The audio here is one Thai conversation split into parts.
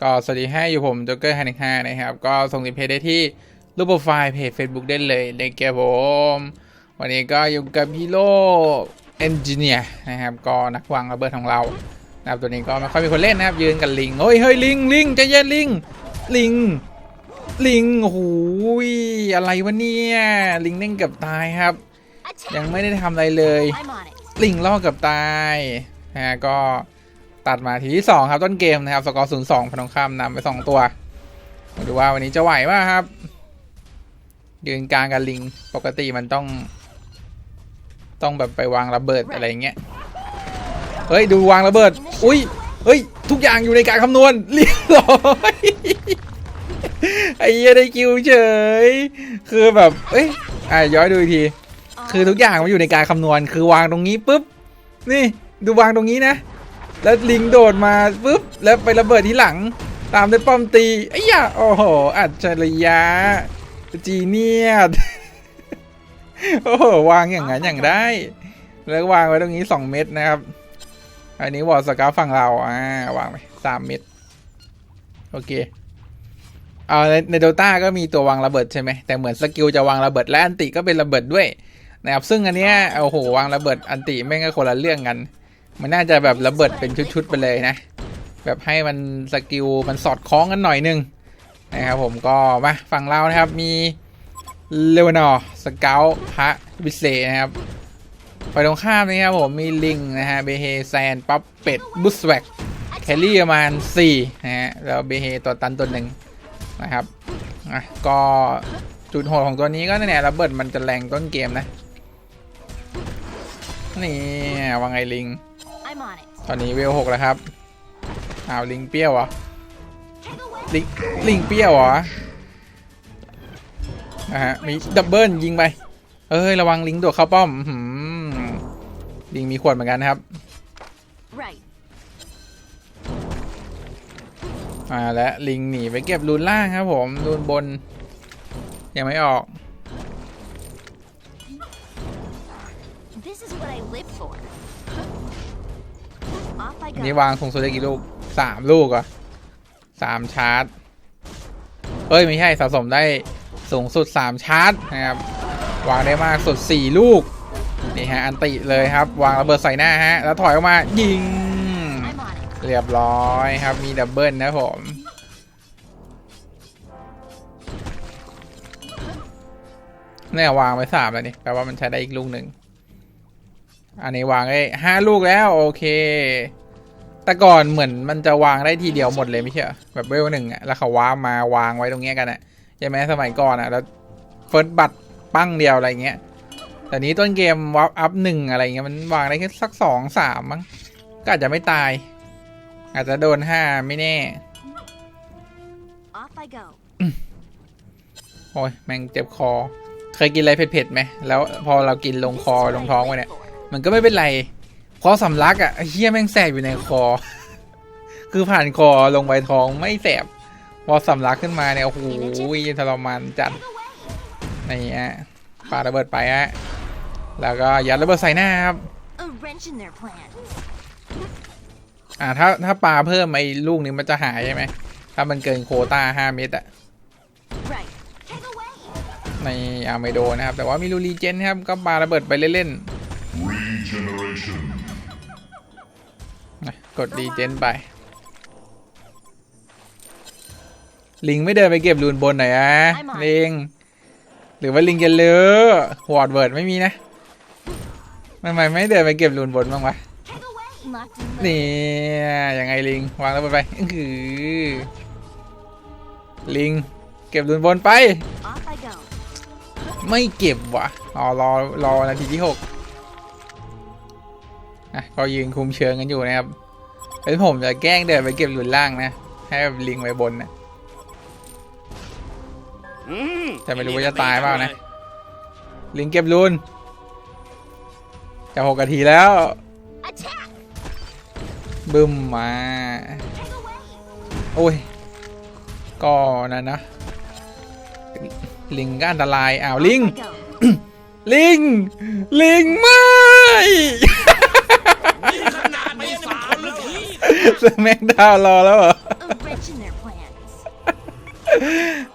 ก็สวัสดีให้อยู่ผมจ็อกเกอร์ฮันห้านะครับ ก็ส่งสินเพจได้ที่รูปโปรไฟล์เพจ Facebook ได้เลยในเกมผม วันนี้ก็อยู่กับฮีโร่เอนจิเนียร์นะครับ ก็นักวางระเบิดของเรานะครับตัวนี้ก็ไม่ค่อยมีคนเล่นนะครับ ยืนกับลิง เฮ้ยเฮ้ยลิงลิงใจเย็นลิง ลิง ลิงโอ้โหยอะไรวะเนี่ย ลิงเล่นกับตายครับ ยังไม่ได้ทำอะไรเลย ลิงล่อเกับตายนะฮะก็ ตัดมาทีที่2ครับต้นเกมนะครับสกอร์ศูนย์สองพนองข้ามนำไป2ตัวมาดูว่าวันนี้จะไหวป่ะครับ ยืนกลางกับลิงปกติมันต้อง ต้องแบบไปวางระเบิดอะไรอย่างเงี้ยเฮ้ยดูวางระเบิด อุ้ยเฮ้ย ทุกอย่างอยู่ในการคำนวณเรียบร้อยไอ้เหี้ยได้คิวเฉย คือแบบเอ้ยอะย้อยดูอีกที คือทุกอย่างมันอยู่ในการคำนวณ คือวางตรงนี้ปุ๊บ นี่ดูวางตรงนี้นะ แล้วลิงโดดมาปุ๊บแล้วไประเบิดที่หลัง ตามด้วยป้อมตีไอ้ยะโอ้โห อัจฉริยะจีเนียสโอ้โหวางอย่างนั้นอย่างได้ แล้ววางไว้ตรงนี้ 2 เม็ดนะครับ อันนี้วอร์สกาฝั่งเราอ่าวางไปสามเม็ดโอเคเอาในในโดต้าก็มีตัววางระเบิดใช่ไหมแต่เหมือนสกิลจะวางระเบิดและอันติก็เป็นระเบิดด้วยนะครับซึ่งอันเนี้ยโอ้โหวางระเบิดอันติแม่งก็คนละเรื่องกัน มันน่าจะแบบระเบิดเป็นชุดๆไปเลยนะ แบบให้มันสกิลมันสอดคล้องกันหน่อยนึงนะครับผมก็มาฝั่งเรานะครับมีเลวานอร์สเกลพระวิเศษนะครับไปตรงข้ามนะครับผมมีลิงนะฮะเบเฮแซนปั๊บเป็ดบุสแวกแคลรี่ประมาณ4นะฮะแล้วเบเฮตัวตันตัวหนึ่งนะครับอะก็จุดโหดของตัวนี้ก็นั่นแหละระเบิดมันจะแรงต้นเกมนะนี่ว่าไงลิง I'm on it. ตอนนี้เวลหกแล้วครับอ้าวลิงเปรี้ยวเหรอลิงลิงเปรี้ยวเหรอนะฮะมีดับเบิลยิงไปเอ้ยระวังลิงโดดเข้าป้อมอื้อหือลิงมีขวดเหมือนกันนะครับ Right. อ่าและลิงหนีไปเก็บรูนล่างครับผมรูนบน ยังไม่ออก นนี้วางสูงสุดได้กี่ลูกสามลูกอะสามชาร์จเอ้ยไม่ใช่สะสมได้สูงสุดสามชาร์จนะครับวางได้มากสุดสี่ลูกนี่ฮะอันติเลยครับ วางระเบิดใส่หน้าฮะแล้วถอยออกมายิง เรียบร้อยครับมีดับเบิลนะผมเนี่ยวางไปสามแล้วนี่แปลว่ามันใช้ได้อีกลูกหนึ่งอันนี้วางได้ห้าลูกแล้ว โอเค แต่ก่อนเหมือนมันจะวางได้ทีเดียวหมดเลยไม่ใช่เหรอแบบเวลหนึ่งอะแล้วเขาว้ามาวางไว้ตรงเนี้ยกันอะใช่ไหมสมัยก่อนอะแล้วเฟิร์สบัตปั้งเดียวอะไรเงี้ยแต่นี้ต้นเกมวับอัพหนึ่งอะไรเงี้ยมันวางได้แค่สักสองสามมั้งก็อาจจะไม่ตาย อาจจะโดนห้าไม่แน่ Off I go. โอ้ยแม่งเจ็บคอ เคยกินอะไรเผ็ดๆไหมแล้วพอเรากินลง This คอ is what ล I งท้อง live ไปเนี่ย for. มันก็ไม่เป็นไรเพราะสำลักอะเฮี้ยแม่งแสบอยู่ในคอ คือผ่านคอลงไปท้องไม่แสบ พอสำลักขึ้นมาเนี่ยโอ้โหทรมานจัดนี่ฮะปาระเบิดไปฮะแล้วก็ยัดระเบิดใส่หน้าครับอ่าถ้าถ้าปาเพิ่มไอ้ลูกนี้มันจะหายใช่ไหมถ้ามันเกินโคต้าห้าเม็ดอะในอาไม่โดนะครับ แต่ว่ามีลูรีเจนครับ ก็ปาระเบิดไปเล่นๆ กดรีเจนไป ลิงไม่เดินไปเก็บรูนบนหน่อยอะลิง หรือว่าลิงจะเลอะวอร์ดเวิร์ดไม่มีนะทำไมไม่เดินไปเก็บรูนบนบ้างวะ Take away. Locked in. นี่ยังไงลิง วางแล้วไปอื้อหือลิง เก็บรูนบนไป Off I go. ไม่เก็บว่ะอ๋อรอรอนาทีที่หกอะก็ยืนคุมเชิงกันอยู่นะครับ เป็นผมจะแกล้งเดินไปเก็บหลุนล่างนะ ให้แบบลิงไว้บนนะแต่ไม่รู้ว่าจะตายเปล่านะ ลิงเก็บรูนจะหกนาทีแล้ว Attack. บึ้มมา Take away. โอ้ย ก็นั่นนะ ลิงก็อันตรายอ้าวลิง Off I go. ลิง ลิงไม่ ขนาดไม่สามนาทีแม็กดาวน์รอแล้วเหรอ A wrench in watching their plans.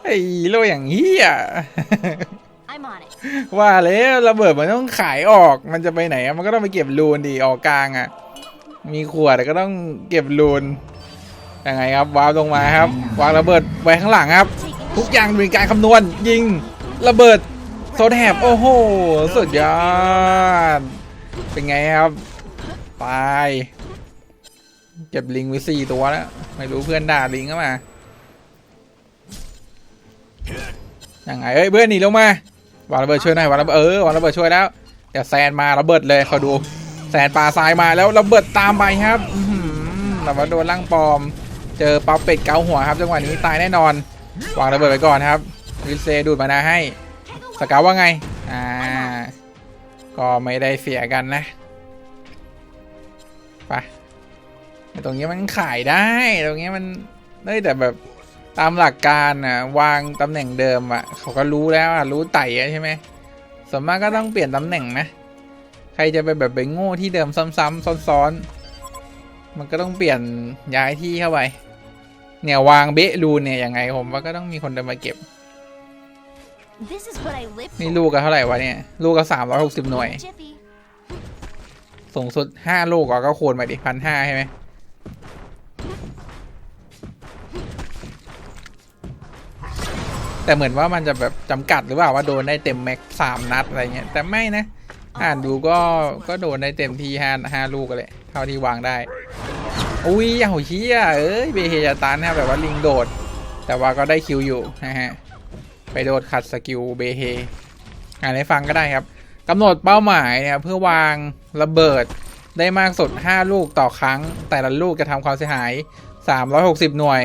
ไอ้โลอย่างเฮีย I'm on it. ว่าแล้วระเบิดมันต้องขายออกมันจะไปไหนอะมันก็ต้องไปเก็บรูนดีออกกลางอะ มีขวดแต่ก็ต้องเก็บรูนยังไงครับวางลงมาครับ วางระเบิดไว้ข้างหลังครับ Taking ทุกอย่างมีการคำนวณยิงระเบิดโซนแหบโอ้โหสุดยอดเป็นไงครับ ตาย เก็บลิงไว้สี่ตัวแล้ว ไม่รู้เพื่อนด่าลิงก็มายังไงเอ้ยเพื่อนหนีลงมาวางระเบิดช่วยหน่อยวางระเบิดเออวางระเบิดช่วยแล้วเดี๋ยวแซนมาระเบิดเลยเขาดูแซนปลาทรายมาแล้วระเบิดตามไปครับหือแต่ว่าโดนล่างปลอม เจอป๊อเป็ดเกาหัวครับจังหวะนี้ตายแน่นอน วางระเบิดไปก่อนครับวิเซดูดมานาให้สกาว่าไงอ่าก็ไม่ได้เสียกันนะ ต่ตรงนี้มันขายได้ ตรงนี้มันเฮ้ยแต่แบบตามหลักการอะวางตำแหน่งเดิมอะเขาก็รู้แล้วอะรู้ไต่อะใช่ไหมส่วนมากก็ต้องเปลี่ยนตำแหน่งนะใครจะไปแบบไปโง่ที่เดิมซ้ำๆซ้อนๆ มันก็ต้องเปลี่ยนย้ายที่เข้าไปเนี่ยวางเบะรูนเนี่ยยังไงผมว่าก็ต้องมีคนเดินมาเก็บ This is what I live นี่ for. ลูกก็เท่าไหร่วะเนี่ยลูกก็สามร้อยหกสิบหน่วย Jiffy. สูงสุดห้าลูกก็ก็คูณไปดิพันห้าใช่ไหม แต่เหมือนว่ามันจะแบบจำกัดหรือเปล่าว่าโดนได้เต็มแม็กสามนัดอะไรเงี้ยแต่ไม่นะ อ่านดูก็ก็โดนได้เต็มที่ห้าห้าลูกกันเลยเท่าที่วางได้ อุ้ยเอาเชี่ยเอ้ยเบเฮยาตันนะแบบว่าลิงโดด แต่ว่าก็ได้คิวอยู่นะฮะไปโดดขัดสกิลเบเฮอ่านให้ฟังก็ได้ครับกำหนดเป้าหมายเนี่ยเพื่อวางระเบิด ได้มากสุด 5 ลูกต่อครั้ง แต่ละลูกจะทำความเสียหาย 360 หน่วย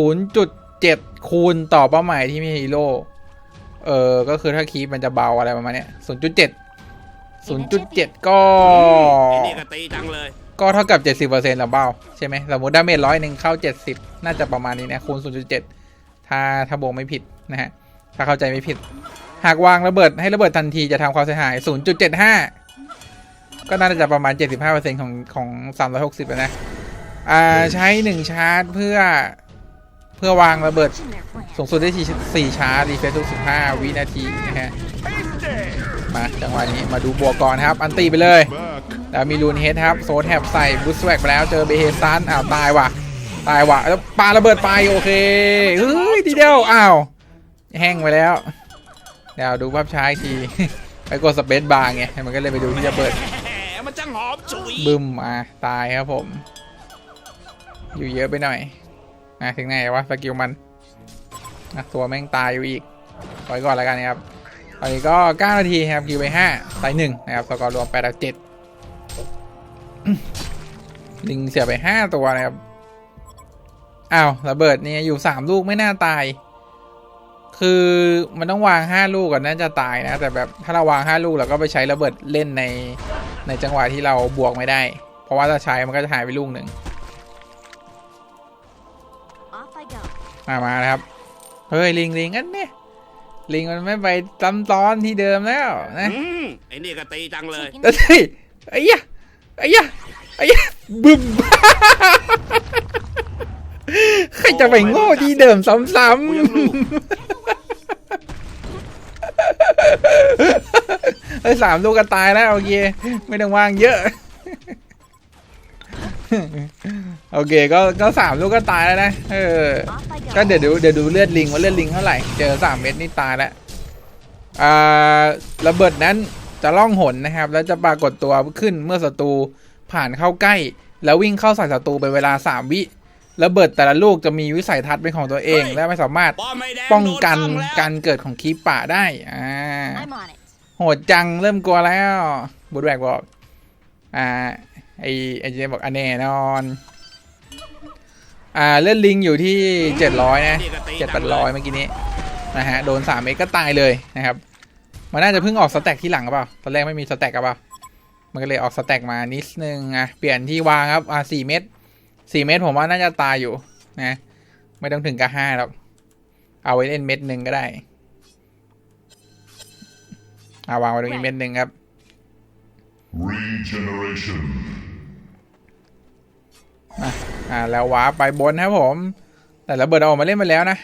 0.7 คูณต่อเป้าหมายที่มีฮีโร่เออ ก็คือถ้าคีปมันจะเบาอะไรประมาณเนี้ย0.7 0.7ก็ไอ้นี่ก็ตีจังเลย ก็เท่ากับ70%แล้วเบ้าใช่ไหมสมมติดาเมจร้อยหนึ่งเข้า70น่าจะประมาณนี้นะคูณ0.7ถ้าถ้าบวกไม่ผิดนะฮะ ถ้าเข้าใจไม่ผิด หากวางระเบิดให้ระเบิดทันทีจะทำความเสียหาย0.75 ก็น่าจะประมาณ 75%ของของ360แล้วนะ อ่าใช้ 1 ชาร์จเพื่อเพื่อวางระเบิด Watching their plans. สูงสุดได้ที่4ชาร์จรีเฟรชทุก 15 วินาทีนะฮะ มาจังหวะนี้มาดูบวกก่อนครับ อันตีไปเลย Back. แล้วมีลูนเฮดครับ โซแทบใส่บูสแวกไปแล้วเจอเบเฮซันอ้าวตายว่ะ ตายว่ะแล้วปาระเบิดไปโอเคเฮ้ยทีเดียวอ้าวแห้งไปแล้วเดี๋ยวดูภาพช้าอีกทีไปกดสเปซบาร์ไงมันก็เลยไปดูที่จะเปิดแห มันจังหอมฉุยบึ้มมาตายครับผม อยู่เยอะไปหน่อยนะถึงไหนวะสกิลมันนะตัวแม่งตายอยู่อีกปล่อยก่อนแล้วกันนะครับตอนนี้ก็ 9 นาทีครับคิวไป5ตาย1นะครับสกอร์รวม8ต่อ7ลิงเสียไป 5 ตัวนะครับอ้าวระเบิดเนี่ยอยู่ 3 ลูกไม่น่าตาย คือมันต้องวาง 5 ลูกก่อนน่าจะตายนะ แต่แบบถ้าเราวาง 5 ลูกเราก็ไปใช้ระเบิดเล่นใน ในจังหวะที่เราบวกไม่ได้ เพราะว่าถ้าใช้มันก็จะหายไปลูกหนึ่ง Off I go. มามานะครับ เฮ้ย ลิงลิงอันเนี้ยลิงมันไม่ไปซ้ำซ้อนที่เดิมแล้วนะอืมไอ้นี่ก็ตีจังเลย Taking แล้วสิไอ้ยะไอ้ยะไอ้ยะบึ้มใครจะไปโง่ที่เดิมซ้กูยังรู้ำๆ เฮ้ยสามลูกก็ตายแล้วโอเค ไม่ต้องวางเยอะ โอเคก็ก็สามลูกก็ตายแล้วนะเออ ก็เดี๋ยวดูเดี๋ยวดูเลือดลิงว่าเลือดลิงเท่าไหร่ เจอสามเม็ดนี่ตายแล้วอ่าระเบิดนั้นจะล่องหนนะครับ แล้วจะปรากฏตัวขึ้นเมื่อศัตรูผ่านเข้าใกล้ แล้ววิ่งเข้าใส่ศัตรูเป็นเวลาสามวิ ระเบิดแต่ละลูกจะมีวิสัยทัศน์เป็นของตัวเองเฮ้ยและไม่สามารถป้อมไม่แดงป้องกันโดนซ่อมแล้วการเกิดของคีปป่าได้อ่า I'm on it. โหดจังเริ่มกลัวแล้วบูดแบกบอก อ่าไอไอเจบอกอันแน่นอนอ่าเลือดลิงอยู่ที่เจ็ดร้อยนะนี่ก็ตีเจ็ดแปจัดงเลร้อยยเมื่อกี้นี้นะฮะโดนสามเมตรก็ตายเลยนะครับ มันน่าจะเพิ่งออกสแต็กที่หลังหรือเปล่าตอนแรกไม่มีสแต็กหรือเปล่ามันก็เลยออกสแต็กมานิดนึงอะเปลี่ยนที่วางครับอ่าสี่เมตร สี่เมตรผมว่าน่าจะตายอยู่นะ ไม่ต้องถึงกับห้าหรอก เอาไว้เล่นเม็ดหนึ่งก็ได้ เอาวางไว้ตรงนี้เม็ดหนึ่งครับ Regeneration. อะอ่าแล้ววาร์ปไปบนครับผม แต่ระเบิดเอาออกมาเล่นไปแล้วนะ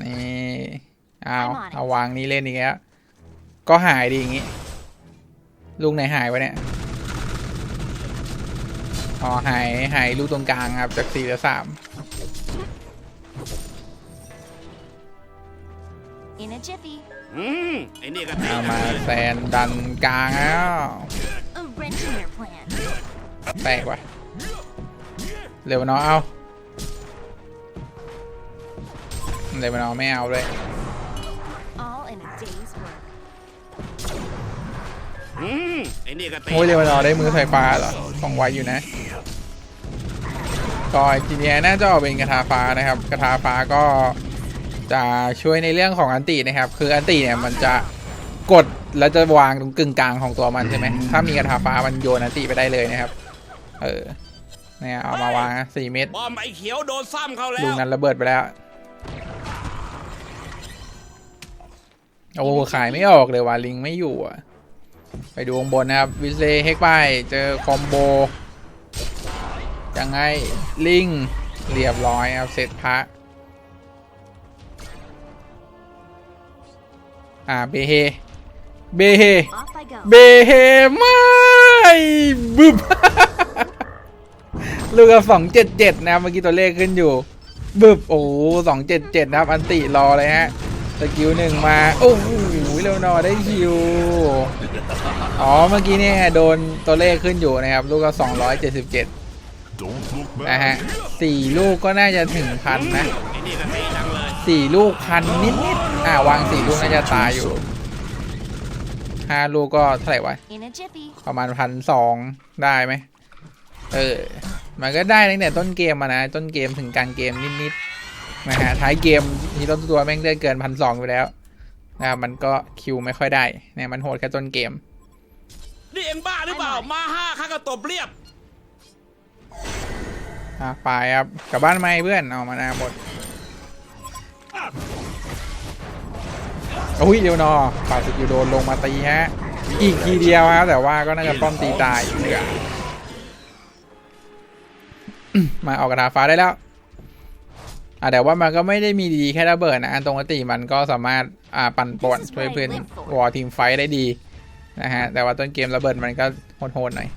นี่เอาเอาวางนี้เล่นอีกแล้ว ก็หายดีอย่างงี้ ลูกไหนหายวะเนี่ย อ๋อ หาย หายลูกตรงกลางครับ จากสี่เหลือสาม In a jiffy. อืมไอ้นี่ก็ตีเอาจังมาเลยแซนดันกลางแล้ว A wrench in your plan. แตกว่ะเร็วเนาะเอาเร็วเนาะไม่เอาเลย นี่ก็ตีโอ้ยเร็วเนาะได้มือไฟฟ้าเหรอของไวอยู่นะก็จีเนียน่าจะออกเป็นกระทาฟ้านะครับกระทาฟ้าก็จะช่วยในเรื่องของอันตินะครับ คืออันติเนี่ยมันจะกดแล้วจะวางตรงกึ่งกลางของตัวมันใช่ไหมถ้ามีกระทาฟ้ามันโยนอันติไปได้เลยนะครับ เออเนี่ยเอามาวางนะสี่เม็ดบอมไอ้เขียวโดนซ้ำเขาแล้ลูวกนั้นระเบิดไปแล้วโอ้ขายไม่ออกเลยว่ะลิงไม่อยู่อะ ไปดูข้างบนนะครับวิเซเฮกไปเจอคอมโบยังไงลิงเรียบร้อยครับเสร็จพระอ่าเบเฮเบเฮ Off I go. เบเฮไม่บึบลูกกับสองเจ็ดเจ็ดนะครับเมื่อกี้ตัวเลขขึ้นอยู่บึบโอ้สองเจ็ดเจ็ดนะครับอันติรอเลยฮะ สกิลหนึ่งมา โอ้โหเร็วนอได้คิว อ๋อ เมื่อกี้เนี่ยโดนตัวเลขขึ้นอยู่นะครับ ลูกก็สองร้อยเจ็ดสิบเจ็ดนะฮะสี่ลูกก็น่าจะถึงพันนะสี่ลูกพันนิดนิดๆอ่าวางสี่ลูกน่าจะตายอยู่ห้าลูกก็เท่าไหร่วะ ประมาณพันสองได้ไหม เออ มันก็ได้ตั้งแต่ต้นเกมมานะ ต้นเกมถึงกลางเกมนิดๆ นะฮะท้ายเกมมีต้นตัวแม่งได้เกินพันสองไปแล้วนะครับมันก็คิวไม่ค่อยได้เนี่ยมันโหดแค่ต้นเกม นี่เอ็งบ้าหรือเปล่า มาห้าข้าก็ตบเรียบอะไปครับกลับบ้านไหมเพื่อนเอามานาหมดโอ้ยเดียวนอปาสกิลโดนลงมาตีฮะ อีกทีเดียวครับแต่ว่าก็น่าจะป้อมตีตายเหลืออืมมาออกกระทาฟ้าได้แล้ว อะแต่ว่ามันก็ไม่ได้มีดีแค่ระเบิดนะอันตรงอติมันก็สามารถอ่าปั่นป่วนช่วยเพื่อนวอร์ทีมไฟท์ได้ดีนะฮะแต่ว่าต้นเกมระเบิดมันก็โหดๆหน่อย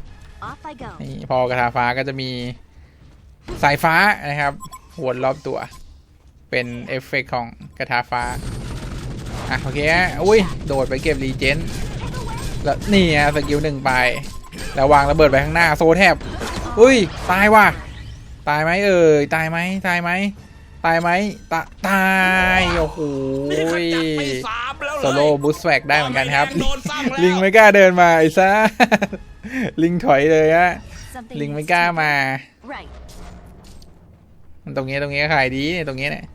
Off I go. นี่พอกระทาฟ้าก็จะมีสายฟ้านะครับวนรอบตัว เป็นเอฟเฟกต์ของกระทาฟ้าอะโอเคฮะอุ้ยโดดไปเก็บรีเจนแล้วนี่ฮะสกิลหนึ่งไป แล้ววางระเบิดไปข้างหน้าโซแทบ อุ้ย ตายว่ะ ตายไหมเอ่ย ตายไหมตายไหม ตายไหมตาตาย โอ้โหนี่ขจัดไปสามแล้วเลยโซโล่บูสแวกได้เหมือนกันครับโดนซ้ำแล้วลิงไม่กล้าเดินมาไอ้ซ่าลิงถอยเลยฮะ Something ลิงไม่ needs กล้า to be มา done. Right. มันตรงนี้ตรงนี้ขายดีเนี่ยตรงนี้เนี่ย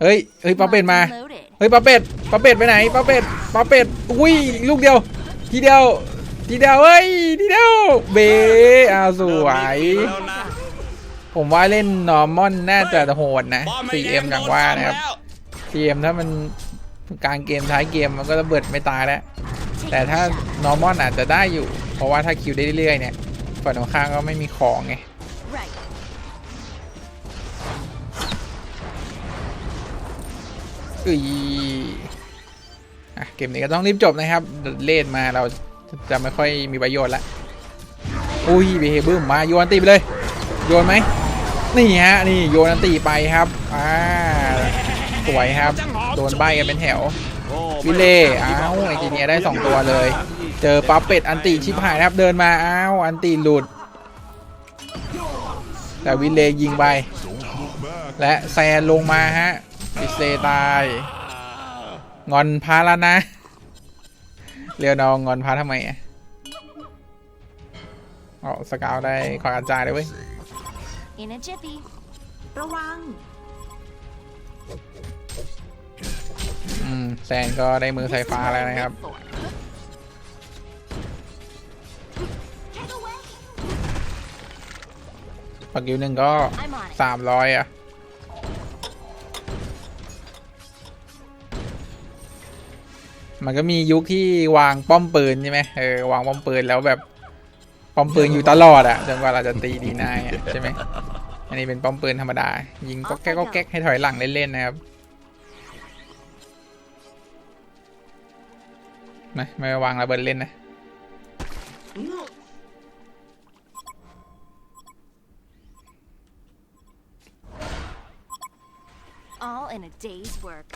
เฮ้ยเฮ้ยปลาเป็ดมา Locked and loaded. เฮ้ยปลาเป็ดปลาเป็ดไปไหนปลาเป็ดปลาเป็ดอุ้ยลูกเดียว ทีเดียว ทีเดียวเฮ้ยทีเดียวเบอาสวยแล้วนะ ผมว่าเล่นนอร์มอนน่าจะโหดนะบอมไอ้แด 4M อย่างว่านะครับ 4M ถ้ามันกลางเกมท้ายเกมมันก็ระเบิดไม่ตายแล้ว Take แต่ a ถ้า shot. นอร์มอนอาจจะได้อยู่ เพราะว่าถ้าคิวได้เรื่อยๆเนี่ยฝั่งตรงข้างก็ไม่มีของไง Right. อุ้ยอะเกมนี้ก็ต้องรีบจบนะครับ เลดมาเราจะไม่ค่อยมีประโยชน์ละ อุ้ยเบเฮบึ้มมาโยนอันตีไปเลย โยนไหม นี่ฮะนี่โยนันตีไปครับ อ่า สวยครับ โดนใบกันเป็นแถววิเล่อ้าวไอจีเนียได้สองตัวเลย เจอปั๊บเป็ดอันติชิบหายครับเดินมาอ้าวอันติหลุด แต่วิเล่ยิงไป และแซนลงมาฮะวิเซตายงอนพาแล้วนะเรียวนองงอนพาทำไมอะอ๋อสกาวได้ขอกระจายเลยเว้ย In a jiffy. ระวัง อืมแซนก็ได้มือ This สาย is ฟ้า what แล้ว I นะครับ live for. Get away. ปักกิวหนึ่งก็ I'm on it. สามร้อยอะ มันก็มียุคที่วางป้อมปืนใช่ไหมเออวางป้อมปืนแล้วแบบ ป้อมปืนอยู่ตลอดอะจนกว่าเราจะตีดีนายอะใช่ไหมอันนี้เป็นป้อมปืนธรรมดา ยิงก็แก๊กก็แก๊กให้ถอยหลังเล่นๆนะครับไม่ไม่วางระเบิดเล่นนะ All in a day's work.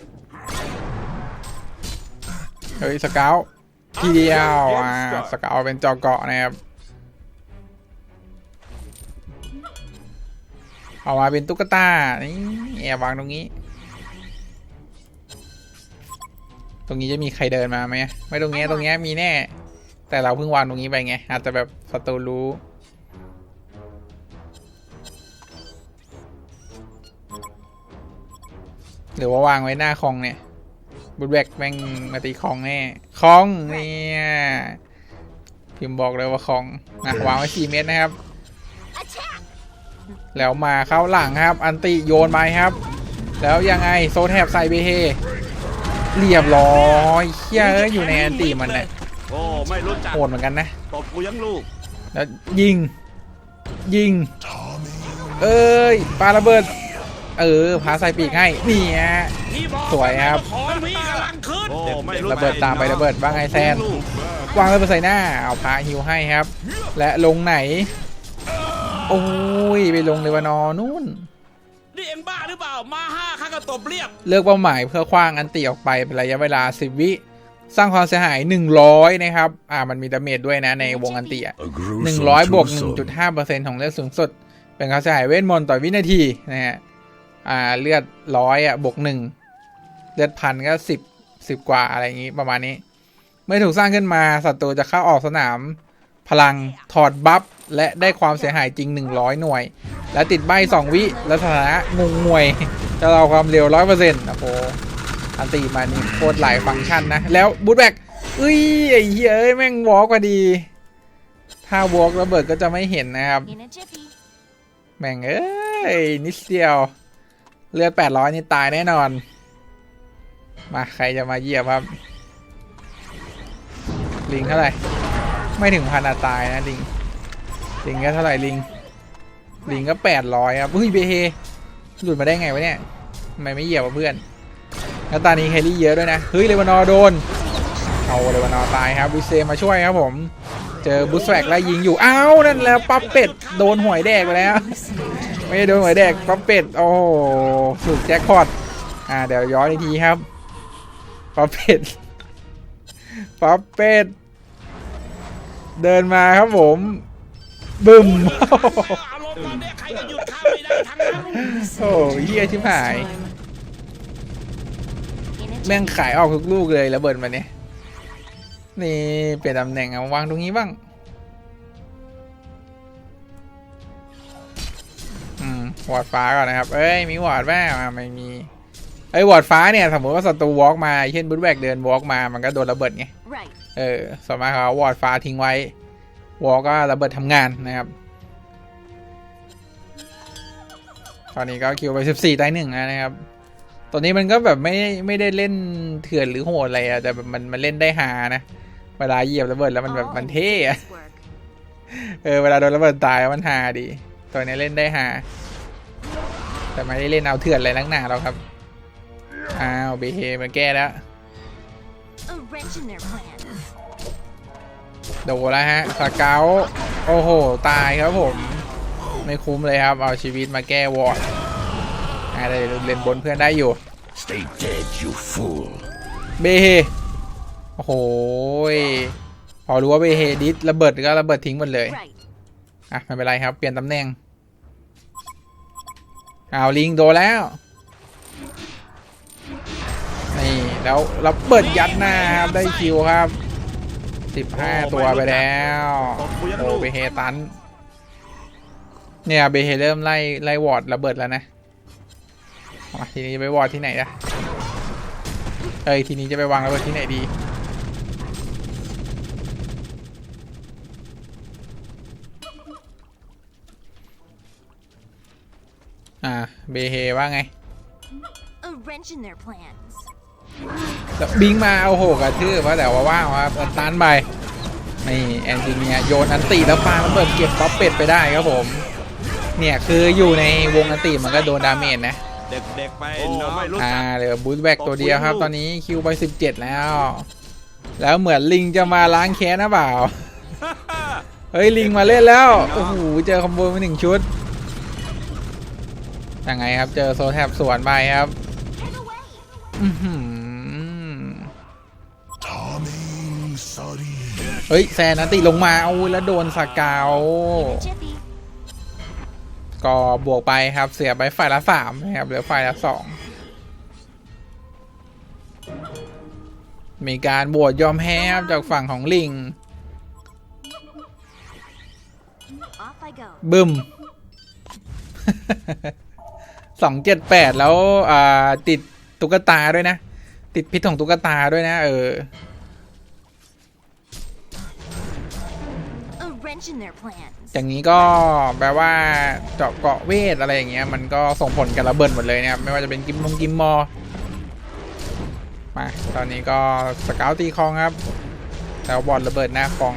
เฮ้ยสเกลทีเดียวอ่าสเกลเป็นจอเกาะนะครับ ออกมาเป็นตุ๊กตา นี่แอบวางตรงนี้ ตรงนี้จะมีใครเดินมาไหม ไม่ตรงเนี้ยตรงเนี้ยมีแน่ แต่เราเพิ่งวางตรงนี้ไปไง อาจจะแบบศัตรูรู้หรือว่าวางไว้หน้าคลองเนี่ยบุดแบกแม่งมาตีคลองแน่คลองเนี่ยพิมพ์บอกเลยว่าคลองนะวางไว้สี่เมตรนะครับ Attack! แล้วมาเข้าหลังครับ อันติโยนไปครับ แล้วยังไงโซแทบใส่เบเฮเรียบร้อยเฮียเอ้ยอยู่ในอันติมันเนี่ยโอ้ไม่รู้จักโหดเหมือนกันนะตบกูยังลูกแล้วยิง ยิง เอ้ยปาระเบิด เออพาใส่ปีกให้นี่ฮะพี่บอกสวยครับของพี่กำลังขึ้นโอ้ไม่รู้ระเบิดตามไประเบิดว่าไงแซนลูกวางระเบิดใส่หน้าเอาพาฮิวให้ครับ และลงไหน โอ้ยไปลงเลวานอร์นู่นนี่เอ็งบ้าหรือเปล่ามาห้าข้าก็ตบเรียบ เลือกเป้าหมายเพื่อคว้างอันติออกไปเป็นระยะเวลา10วิ สร้างความเสียหาย 100 นะครับ อ่ามันมีดาเมจด้วยนะในวงอันติอะ A gruesome 100บวก twosome. 1.5%ของเลือดสูงสุด เป็นความเสียหายเวทมนต์ต่อวินาทีนะฮะอ่าเลือดร้อยอะบวกหนึ่งเลือดพันก็สิบสิบกว่าอะไรอย่างงี้ประมาณนี้ เมื่อถูกสร้างขึ้นมาศัตรูจะเข้าออกสนาม พลังถอดบัฟและได้ความเสียหายจริง 100 หน่วย และติดใบ2 วิและสถานะงงงวยจะเราความเร็ว 100%โอ้โหอันตีมานี่โคตรหลายฟังก์ชันนะ แล้วบูทแบกอุ้ยไอ้เหี้ยเอ้แม่งวอล์กพอดี ถ้าวอล์กระเบิดก็จะไม่เห็นนะครับ แม่งเอ้ยนิดเดียว เลือด 800 นี่ตายแน่นอน มาใครจะมาเยียบครับลิงเท่าไหร่ ไม่ถึงพันอะตายนะลิง ลิงก็เท่าไหร่ลิง ลิงก็800ครับเฮ้ยเบเฮหลุดมาได้ไงวะเนี่ยทำไมไม่เหยียบเพื่อน แล้วตอนนี้แฮร์รี่เยอะด้วยนะ เฮ้ยเลวานอโดน เอาเลวานอตายครับวิเซมาช่วยครับผม เจอบุสแวกไล่ยิงอยู่ อ้าวนั่นแล้วปั๊บเป็ดโดนหวยแดกไปแล้ว ไม่โดนหวยแดกปั๊บเป็ด โอ้สุดแจ็คพอต อ่าเดี๋ยวย้อนอีกทีครับปั๊บเป็ดปั๊บเป็ด เดินมาครับผมบึ้มอารมณ์ตอนเนี้ยใครก็หยุดข้าไม่ได้ทั้งนั้น โอ้ยเฮียชิบหาย แม่งขายออกทุกลูกเลยระเบิดมาเนี่ยนี่เปลี่ยนตำแหน่งเอาวางตรงนี้บ้าง อืมวอดฟ้าก่อนนะครับ เอ้ย มีวอดแม่มาไม่มีเอ้วอดฟ้าเนี่ย สมมติว่าศัตรูวอล์กมา เช่นบุตแบกเดินวอล์กมา มันก็โดนระเบิดไง Right. เออสวนมากเขาวอร์ดฟ้าทิ้งไว้ วอลก็ระเบิดทำงานนะครับ ตอนนี้ก็คิวไป 14ตายหนึ่งแล้วนะครับ ตอนนี้มันก็แบบไม่ไม่ได้เล่นเถื่อนหรือโหดอะไรอะแต่แบบมันมันเล่นได้ฮานะ เวลาเหยียบระเบิดแล้วมันแบบ All มัน in a เท่อะ day's work. เออเวลาโดนระเบิดตายมันฮาดี ตัวนี้เล่นได้ฮาแต่ไม่ได้เล่นเอาเถื่อนอะไรนักหนาหรอกครับ อ้าวเบเฮมาแก้แล้ว A wrench in their plans. โดนแล้วฮะสเกลโอ้โห ตายครับผม ไม่คุ้มเลยครับ เอาชีวิตมาแก้วอร์ดอะไรเล่นบนเพื่อนได้อยู่ Stay dead, you fool. เบเฮโอ้โหยพอรู้ว่าเบเฮดิสระเบิดก็ระเบิดทิ้งหมดเลย Right. อะไม่เป็นไรครับ เปลี่ยนตำแหน่งเอาลิงโดนแล้ว นี่ แล้วเระเบิดยัดหน้าครับได้คิวครับ 15 ตัวไปแล้วโอ้เบเฮตัน เนี่ยเบเฮเริ่มไล่ไล่วอร์ดระเบิดแล้วนะทีนี้ไปวอร์ดที่ไหนละเอ้ยทีนี้จะไปวางระเบิดที่ไหนดีอ่าเบเฮว่าไง บิงมาโอ้โหกระทืบว่าแต่ว่าว่างครับสตันไปนี่แอนจิเนียโยนอันตีแล้วปาระเบิดเก็บป๊อปเป็ดไปได้ครับผม เนี่ยคืออยู่ในวงอันตีมันก็โดนดาเมจนะเด็กๆไปโอ้น้องไม่รู้อ่าจักเหลือบูทแบกตัวเดียวครับ ตอนนี้คิวไป17แล้ว แล้วเหมือนลิงจะมาล้างแค้นนะเปล่าเฮ้ยลิงมาเล่นแล้วโอ้โหเจอคอมโบมาหนึ่งชุดยังไงครับเจอโซแทบสวนไปครับ เฮ้ยแซนนันติลงมาเอาแล้วโดนสกาวก็บวกไปครับเสียไปฝ่ายละสามนะครับเหลือฝ่ายละสองมีการบวชยอมแพ้ครับจากฝั่งของลิงบึมสองเจ็ดแปดแล้วอ่าติดตุ๊กตาด้วยนะ ติดพิษของตุ๊กตาด้วยนะ เออ อย่างนี้ก็แปลว่าเจาะเกาะเวทอะไรอย่างเงี้ยมันก็ส่งผลกับระเบิดหมดเลยนะครับไม่ว่าจะเป็นกิมมงกิมมอมาตอนนี้ก็สเกลตีคลองครับแล้วบอลระเบิดหน้าคลอง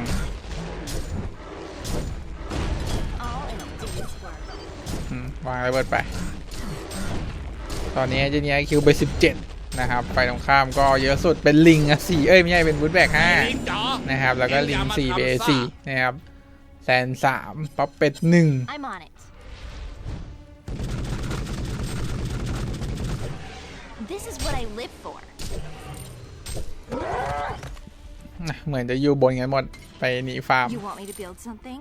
All in a day's work. อืมวางระเบิดไป ตอนนี้เจเนียคิวไป 17 นะครับ ไปตรงข้ามก็เยอะสุดเป็นลิงอะสี่เอ้ย ไม่ใช่เป็นบูทแบกห้าลิงจ๋อนะครับ แล้วก็ลิงสี่เบเอ็งอย่ามาทำสี่นะครับ แซนสามป๊อปเป็ดหนึ่ง I'm on it. This is what I live for. นะเหมือนจะอยู่บนกันหมด ไปหนีฟาร์ม You want me to build something?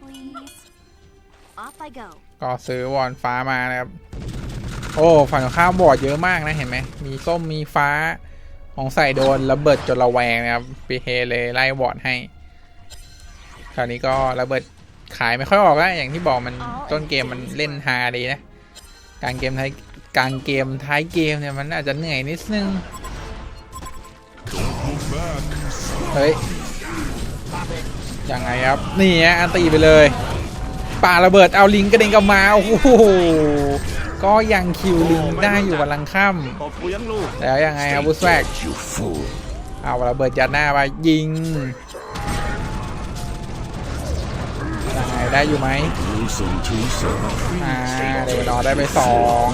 Please. Off I go. ก็ซื้อวอนฟ้ามานะครับ โอ้ฝั่งตรงข้ามบอร์ดเยอะมากนะเห็นไหม มีส้มมีฟ้า ของใส่โดนระเบิดจนระแวงนะครับปีเฮเลยไล่บอร์ดให้ คราวนี้ก็ระเบิดขายไม่ค่อยออกแล้วอย่างที่บอกมันต้นเกมมันเล่นฮาดีนะกลางเกมท้ายกลางเกมท้ายเกมเนี่ยมันอาจจะเหนื่อยนิดนึงเฮ้ยยังไงครับนี่ฮะอันตีไปเลยปาระเบิดเอาลิงกระเด็นกลับมาโอ้โหก็ยังคิวลิงได้อยู่วันลังค่ตบกูยังลูกำแล้วยังไงครับบูสแวก You fool. เอาระเบิดยัดหน้าไปยิง ไงได้อยู่ไหม Listen to some อ่าเดวนอได้ไปสอง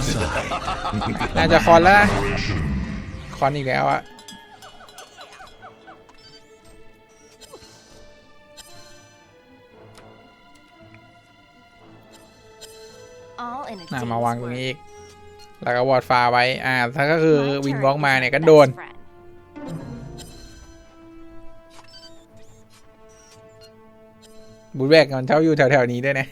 น่าจะคอนแล้วนะคอนอีกแล้วอะ All in a อะ day's มาวางตรง work. นี้อีก แล้วก็วอร์ดฟ้าไว้ อ่า ถ้าก็คือ My วิน turn บล็อก to มา be เนี่ย the ก็โดน บูทแบกมันเช่าอยู่แถวๆนี้ด้วยนะ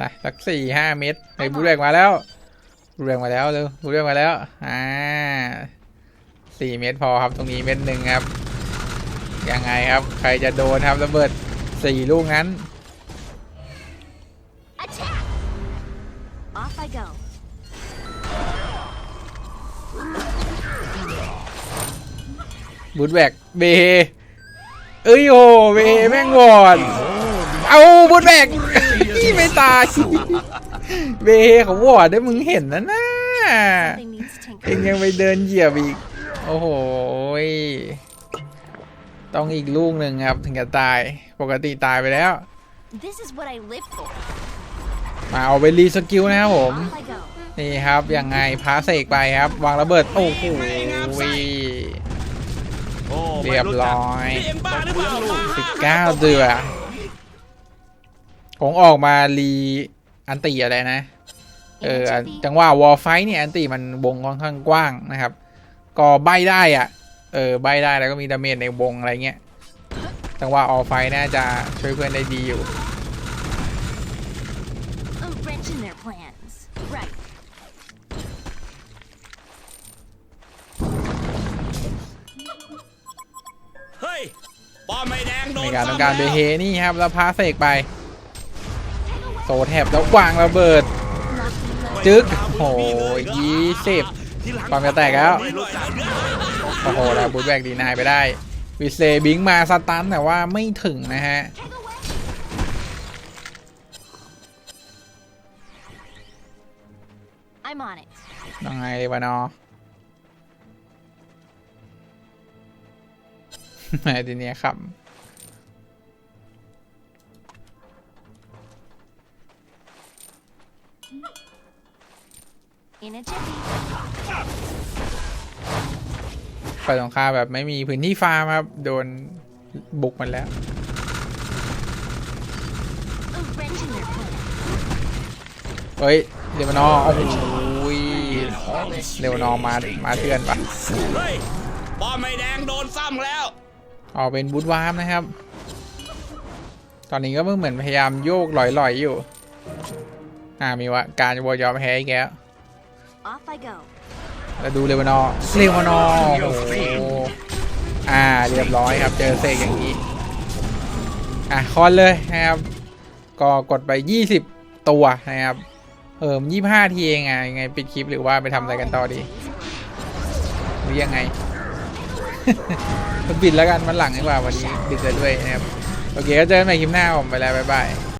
นะสักสี่ห้าเมตรไอ้ยบูทแบกมาแล้วบูทแบกมาแล้วเร็วบูทแบกมาแล้วอ่าสี่เมตรพอครับตรงนี้เมตรหนึ่งครับยังไงครับ ใครจะโดนครับระเบิดสี่ลูกนั้น Attack! Off I go. บูทแบกเบ เอ้ยโอเบแม่งวอดเอาบูทแบกไม่ตายเบเขาวอดได้มึงเห็นนะน่ะ Something needs เอง tinkering. ยังไปเดินเหยียบอีก โอ้โหยต้องอีกลูกหนึ่งครับ ถึงจะตายปกติตายไปแล้ว This is what I live for. มาเอาไปรีสกิลนะครับผม Off I go. นี่ครับยังไงพาเสกไปครับ วางระเบิด โอ้โหยโอ้ไม่ เรียบร้อยนี่เหรอเปล่ามาสิบเก้าเดือผงออกมารีอันตีอะไรนะ เออจังหวะวอลไฟเนี่ยอันตีมันวงค่อนข้างกว้างนะครับ ก็ใบได้อะ เออใบได้แล้วก็มีดาเมจในวงอะไรเงี้ยจังหวะออลไฟน่าจะช่วยเพื่อนได้ดีอยู่ ป้อมไม่แดงโดในนการต้องซ้ำการแล้วเบเฮนี่ครับแล้วพาเสกไป โซแทบแล้ววางระเบิด จึ๊กโอ้โหยี่สิบทีหลังความจะแตกแล้วไม่รู้จักโอ้โหแล้วบูทแบกดีนายไปได้ วิเซบิงมาสตันแต่ว่าไม่ถึงนะฮะ I'm on it. ยังไงวะเนาะ ทีเนี้ยครับ In a jiffy. ฝ่ายตรงข้ามแบบไม่มีพื้นที่ฟาร์มครับ โดนบุกมันแล้ว เฮ้ยเรวานอโอ้โหยเรวานอมา มาเตือนปะเฮ้ยป้อมไม่แดงโดนซ้ำแล้ว ออกเป็นบูทวาร์มนะครับ ตอนนี้ก็เพิ่งเหมือนพยายามโยกหลอยๆอยู่ อ่ามีว่าการวอยอมแพ้อีกแล้ว Off I go. แล้วดูเรวานอร์เรวานอร์โอ้โหอ่าเรียบร้อยครับ เจอเสกอย่างนี้ อะคอนเลยนะครับ ก็กดไป 20 ตัวนะครับ เออยี่ห้าทีเองอะยังไงปิดคลิปหรือว่าไปทำอะไรกันต่อดีหรือยังไง มันปิดแล้วกันมันหลังดีกว่าวันนี้บิดเลยด้วยนะครับ โอเคก็เจอกันใหม่คลิปหน้าผมไปแล้วบ๊ายบาย